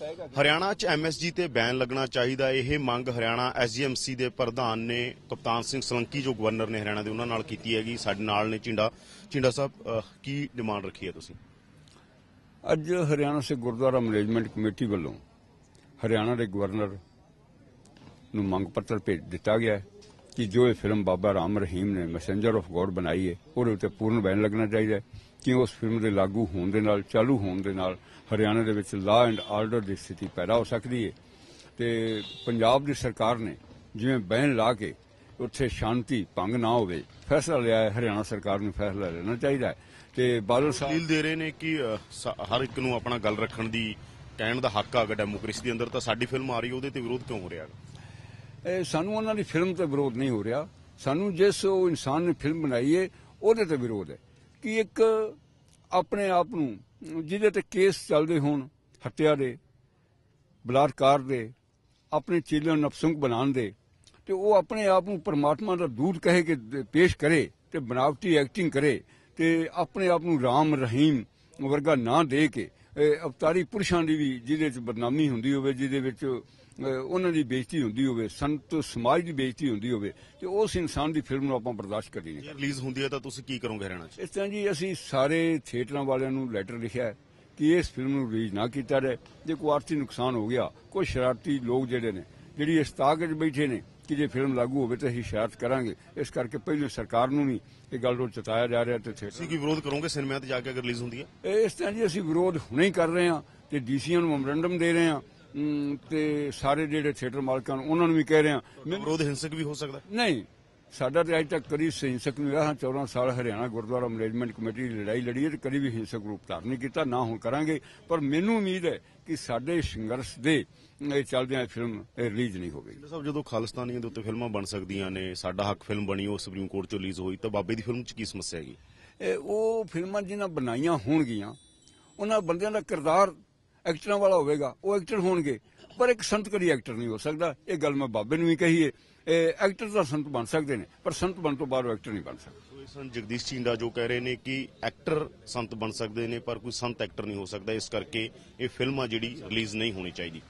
ਹਰਿਆਣਾ 'ਚ ਐਮਐਸਜੀ ਤੇ ਬੈਨ ਲੱਗਣਾ ਚਾਹੀਦਾ। ਇਹ ਮੰਗ ਹਰਿਆਣਾ ਐਸਜੀਐਮਸੀ ਦੇ ਪ੍ਰਧਾਨ ਨੇ ਕਪਤਾਨ ਸਿੰਘ ਸਲੰਕੀ, ਜੋ ਗਵਰਨਰ ਨੇ ਹਰਿਆਣਾ ਦੇ ਉਹਨਾਂ ਨਾਲ ਕੀਤੀ ਹੈਗੀ। ਸਾਡੇ ਨਾਲ ਨੇ ਚਿੰਡਾ। ਚਿੰਡਾ ਸਾਹਿਬ ਕੀ ਡਿਮਾਂਡ ਰੱਖੀ ਹੈ ਤੁਸੀਂ? ਅੱਜ ਹਰਿਆਣਾ ਸੇ ਗੁਰਦੁਆਰਾ ਮੈਨੇਜਮੈਂਟ ਕਮੇਟੀ ਵੱਲੋਂ ਹਰਿਆਣਾ ਦੇ ਗਵਰਨਰ ਨੂੰ ਮੰਗ ਪੱਤਰ ਭੇਜ ਦਿੱਤਾ ਗਿਆ ਹੈ। ਕਿ ਜੋ ਇਹ ਫਿਲਮ ਬਾਬਾ ਰਾਮ ਰਹੀਮ ਨੇ ਮੈਸੇਂਜਰ ਆਫ ਗੋਡ ਬਣਾਈ ਹੈ, ਉਹਦੇ ਉੱਤੇ ਪੂਰਨ ਬੈਨ ਲੱਗਣਾ ਚਾਹੀਦਾ ਹੈ ਕਿ ਉਸ ਫਿਲਮ ਦੇ ਲਾਗੂ ਹੋਣ ਦੇ ਨਾਲ, ਚਾਲੂ ਹੋਣ ਦੇ ਨਾਲ ਹਰਿਆਣਾ ਦੇ ਵਿੱਚ ਲਾ ਐਂਡ ਆਰਡਰ ਦੀ ਸਥਿਤੀ ਪੈਦਾ ਹੋ ਸਕਦੀ ਹੈ। ਤੇ ਪੰਜਾਬ ਦੀ ਸਰਕਾਰ ਨੇ ਜਿਵੇਂ ਬੈਨ ਲਾ ਕੇ ਉੱਥੇ ਸ਼ਾਂਤੀ ਭੰਗ ਨਾ ਹੋਵੇ, ਫੈਸਲਾ ਲਿਆ ਹੈ, ਹਰਿਆਣਾ ਸਰਕਾਰ ਨੂੰ ਫੈਸਲਾ ਲੈਣਾ ਚਾਹੀਦਾ ਹੈ। ਤੇ ਬਾਦਲ ਸਾਹਿਬ ਦਲੀਲ ਦੇ ਰਹੇ ਨੇ ਕਿ ਹਰ ਇੱਕ ਨੂੰ ਆਪਣਾ ਗੱਲ ਰੱਖਣ ਦੀ, ਕਹਿਣ ਦਾ ਹੱਕ ਹੈਗਾ ਡੈਮੋਕ੍ਰੇਸੀ ਦੇ ਅੰਦਰ ਤਾਂ ਸਾਡੀ ਫਿਲਮ ਆ ਰਹੀ ਹੈ, ਉਹਦੇ ਤੇ ਵਿਰੋਧ ਕਿਉਂ ਹੋ ਰਿਹਾ? ਹੈਗਾ ਸਾਨੂੰ ਉਹਨਾਂ ਦੀ ਫਿਲਮ ਤੇ ਵਿਰੋਧ ਨਹੀਂ ਹੋ ਰਿਹਾ। ਸਾਨੂੰ ਜਿਸ ਉਹ ਇਨਸਾਨ ਨੇ ਫਿਲਮ ਬਣਾਈ ਹੈ ਉਹਦੇ ਤੇ ਵਿਰੋਧ ਹੈ ਕਿ ਇੱਕ ਆਪਣੇ ਆਪ ਨੂੰ, ਜਿਹਦੇ ਤੇ ਕੇਸ ਚੱਲਦੇ ਹੋਣ, ਹੱਤਿਆ ਦੇ, ਬਲਾਤਕਾਰ ਦੇ, ਆਪਣੇ ਚੇਲਿਆਂ ਨੂੰ ਨਪਸੰਗ ਬਣਾਉਣ ਦੇ, ਤੇ ਉਹ ਆਪਣੇ ਆਪ ਨੂੰ ਪਰਮਾਤਮਾ ਦਾ ਦੂਤ ਕਹੇ ਕਿ ਪੇਸ਼ ਕਰੇ ਤੇ ਬਨਾਵਟੀ ਐਕਟਿੰਗ ਕਰੇ ਤੇ ਆਪਣੇ ਆਪ ਨੂੰ ਰਾਮ ਰਹੀਮ ਵਰਗਾ ਨਾਂ ਦੇ ਕੇ ਅਵਤਾਰੀ ਪੁਰਸ਼ਾਂ ਦੀ ਵੀ ਜਿਹਦੇ ਵਿੱਚ ਬਦਨਾਮੀ ਹੁੰਦੀ ਹੋਵੇ ਜਿਹਦੇ ਵਿੱਚ ਉਹਨਾਂ ਦੀ ਬੇਇੱਜ਼ਤੀ ਹੁੰਦੀ ਹੋਵੇ ਸੰਤ ਸਮਾਜ ਦੀ ਬੇਇੱਜ਼ਤੀ ਹੁੰਦੀ ਹੋਵੇ ਤੇ ਉਸ ਇਨਸਾਨ ਦੀ ਫਿਲਮ ਨੂੰ ਆਪਾਂ ਬਰਦਾਸ਼ਤ ਕਰੀ ਨਹੀਂ ਰਿਲੀਜ਼ ਹੁੰਦੀ ਹੈ ਤਾਂ ਤੁਸੀਂ ਕੀ ਕਰੋਗੇ ਹਰਿਆਣਾ 'ਚ? ਇਸ ਤਰ੍ਹਾਂ ਜੀ ਅਸੀਂ ਸਾਰੇ ਥੀਏਟਰਾਂ ਵਾਲਿਆਂ ਨੂੰ ਲੈਟਰ ਲਿਖਿਆ ਕਿ ਇਸ ਫਿਲਮ ਨੂੰ ਰਿਲੀਜ਼ ਨਾ ਕੀਤਾ ਜਾਏ। ਜੇ ਕੋਈ ਆਰਥਿਕ ਨੁਕਸਾਨ ਹੋ ਗਿਆ ਕੋਈ ਸ਼ਰਾਰਤੀ ਲੋਕ ਜਿਹੜੇ ਨੇ ਜਿਹੜੀ ਇਸ ਤਾਕ 'ਚ ਬੈਠੇ ਨੇ ਕਿ ਜੇ ਫਿਲਮ ਲਾਗੂ ਹੋਵੇ ਤਾਂ ਅਸੀਂ ਸ਼ਿਕਾਇਤ ਕਰਾਂਗੇ। ਇਸ ਕਰਕੇ ਪਹਿਲੇ ਸਰਕਾਰ ਨੂੰ ਵੀ ਇਹ ਗੱਲ ਨੂੰ ਚਤਾਇਆ ਜਾ ਰਿਹਾ ਤੇ ਤੁਸੀਂ ਕੀ ਵਿਰੋਧ ਕਰੋਗੇ ਸਿਨੇਮਾ ਤੇ ਜਾ ਕੇ ਅਗਰ ਰਿਲੀਜ਼ ਹੁੰਦੀ ਹੈ? ਇਸ ਤਰ੍ਹਾਂ ਜੀ ਅਸੀਂ ਵਿਰੋਧ ਹੁਣੇ ਹੀ ਕਰ ਰਹੇ ਹਾਂ ਤੇ ਡੀਸੀਆਂ ਨੂੰ ਮੈਮੋਰੰਡਮ ਦੇ ਰਹੇ ਹਾਂ। ਤੇ ਸਾਰੇ ਜਿਹੜੇ ਥੀਏਟਰ ਮਾਲਕਾਂ ਨੂੰ ਉਹਨਾਂ ਨੂੰ ਵੀ ਕਹਿ ਰਹੇ ਹਾਂ। ਵਿਰੋਧ ਹਿੰਸਕ ਵੀ ਹੋ ਸਕਦਾ। ਨਹੀਂ ਸਾਡਾ ਤੇ ਅੱਜ ਤੱਕ ਕਦੀ ਹਿੰਸਕ ਨਹੀਂ ਰਿਹਾ 14 ਸਾਲ ਹਰਿਆਣਾ ਗੁਰਦੁਆਰਾ ਮੈਨੇਜਮੈਂਟ ਕਮੇਟੀ ਦੀ ਲੜਾਈ ਲੜੀ ਹੈ ਤੇ ਕਦੀ ਵੀ ਹਿੰਸਕ ਰੂਪ ਧਾਰਨ ਨਹੀਂ ਕੀਤਾ ਨਾ ਹੁਣ ਕਰਾਂਗੇ। ਪਰ ਮੈਨੂੰ ਉਮੀਦ ਹੈ ਕਿ ਸਾਡੇ ਸੰਘਰਸ਼ ਦੇ ਇਹ ਚੱਲਦਿਆਂ ਇਹ ਫਿਲਮ ਰਿਲੀਜ਼ ਨਹੀਂ ਹੋਵੇਗੀ। ਸਾਹਿਬ ਜਦੋਂ ਖਾਲਿਸਤਾਨੀਆਂ ਦੇ ਉੱਤੇ ਫਿਲਮਾਂ ਬਣ ਸਕਦੀਆਂ ਨੇ ਸਾਡਾ ਹੱਕ ਫਿਲਮ ਬਣੀ ਉਹ ਸੁਪਰੀਮ ਕੋਰਟ 'ਚ ਰਿਲੀਜ਼ ਹੋਈ ਤਾਂ ਬਾਬੇ ਦੀ ਫਿਲਮ 'ਚ ਕੀ ਸਮੱਸਿਆ ਹੈਗੀ? ਉਹ ਫਿਲਮਾਂ ਜਿਹਨਾਂ ਬਣਾਈਆਂ ਹੋਣਗੀਆਂ ਉਹਨਾਂ ਬੰਦਿਆਂ ਦਾ ਕਿਰਦਾਰ ਐਕਟਰਾਂ ਵਾਲਾ ਹੋਵੇਗਾ ਉਹ ਐਕਟਰ ਹੋਣਗੇ। ਪਰ ਇੱਕ ਸੰਤ ਕਦੀ ਐਕਟਰ ਨਹੀਂ ਹੋ ਸਕਦਾ। ਇਹ ਗੱਲ ਮੈਂ ਬਾਬੇ ਨੂੰ ਵੀ ਕਹੀਏ ਐਕਟਰ ਦਾ ਸੰਤ ਬਣ ਸਕਦੇ ਨੇ, ਪਰ ਸੰਤ ਬਣ ਤੋਂ ਬਾਅਦ ਉਹ ਐਕਟਰ ਨਹੀਂ ਬਣ ਸਕਦਾ। ਸੋ ਜਗਦੀਸ਼ ਚਿੰਡਾ ਜੋ ਕਹਿ ਰਹੇ ਨੇ ਕਿ ਐਕਟਰ ਸੰਤ ਬਣ ਸਕਦੇ ਨੇ, ਪਰ ਕੋਈ ਸੰਤ ਐਕਟਰ ਨਹੀਂ ਹੋ ਸਕਦਾ। ਇਸ ਕਰਕੇ ਇਹ ਫਿਲਮਾਂ ਜਿਹੜੀ ਰਿਲੀਜ਼ ਨਹੀਂ ਹੋਣੀ ਚਾਹੀਦੀ।